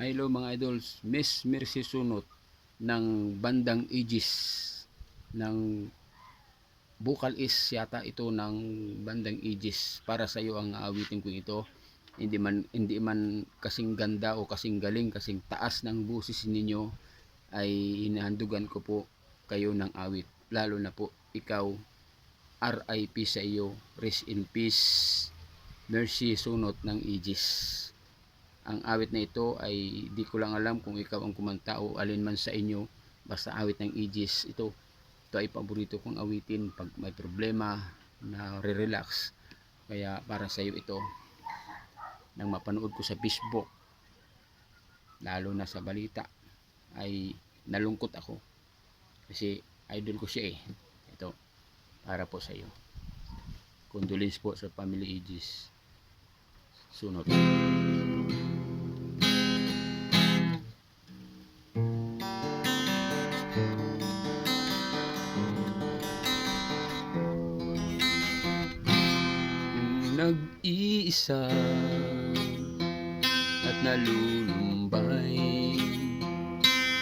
Hello mga idols, Miss Mercy Sunot ng bandang Aegis ng Bukal is yata ito ng bandang Aegis. Para sa iyo ang aawitin ko ito. Hindi man hindi man kasing ganda o kasing galing kasing taas ng busis ninyo ay hinahandugan ko po kayo ng awit. Lalo na po ikaw RIP sa iyo. Rest in peace Mercy Sunot ng Aegis ang awit na ito ay di ko lang alam kung ikaw ang kumanta o alin man sa inyo. Basta awit ng Aegis. Ito ito ay paborito kong awitin pag may problema na re-relax. Kaya para sa iyo ito nang mapanood ko sa Facebook lalo na sa balita ay nalungkot ako. Kasi idol ko siya eh. Ito para po sa iyo. Condolence po sa family Aegis. Sunod nag-iisa at nalulumbay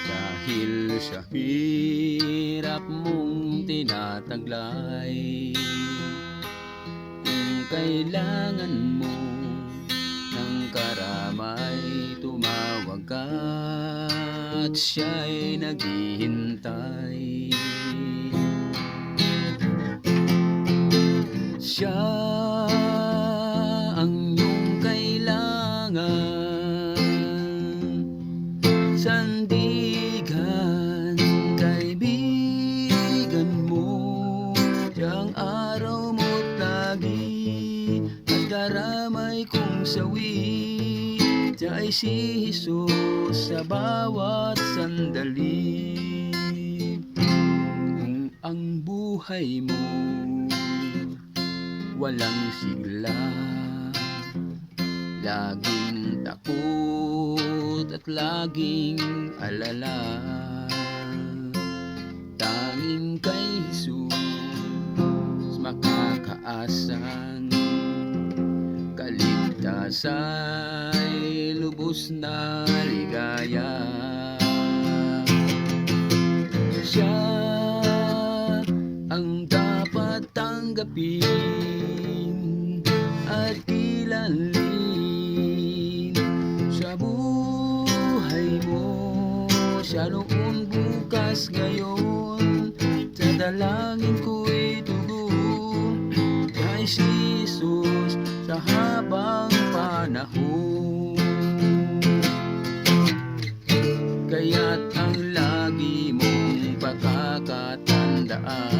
dahil sa hirap mong tinataglay kung kailangan mo ng karamay tumawag ka at siya'y naghihintay. Siya siyang araw mo't lagi at daramay kong sawi. Siya ay si Jesus sa bawat sandali. Kung ang buhay mo walang sigla Laging takot at laging alala. Tanging kay Jesus makakaasan. Kaligtasa'y lubos na ligaya. Siya ang dapat tanggapin at kilalin sa buhay mo siya noon bukas ngayon. Sa dalangin ko'y tugon Jesus sa habang panahon. Kaya't ang lagi mong pagkakatandaan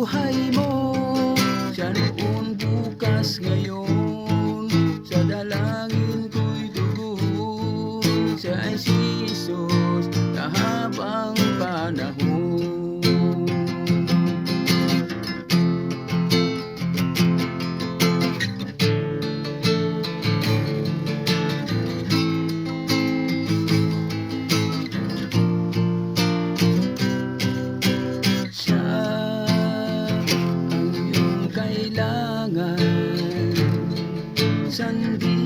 buhay mo. Siya noon bukas ngayon Sunday.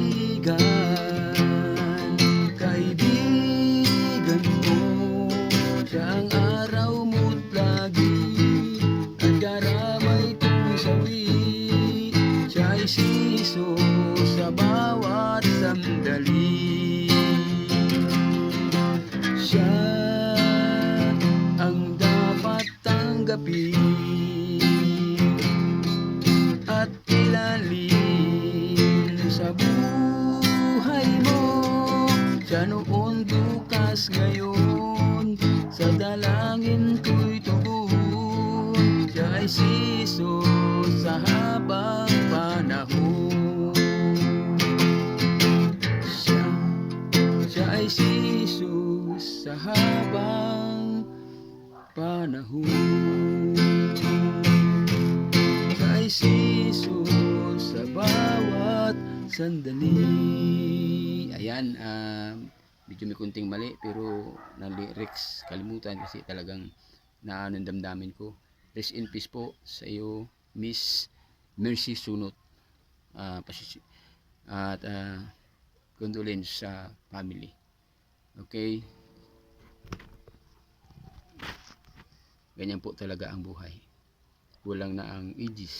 Ganoon bukas ngayon Sa dalangin ko'y tugon Siya ay siso sa habang panahon. Siya, siya ay siso sa habang panahon. Siya ay siso sa bawat sandali. Ayan, um, medyo may kunting mali pero na lyrics kalimutan kasi talagang naano damdamin ko. Rest in peace po sa iyo, Miss Mercy Sunot. Pasisi- at ah, condolence sa family. Okay? Ganyan po talaga ang buhay. Kulang na ang ages.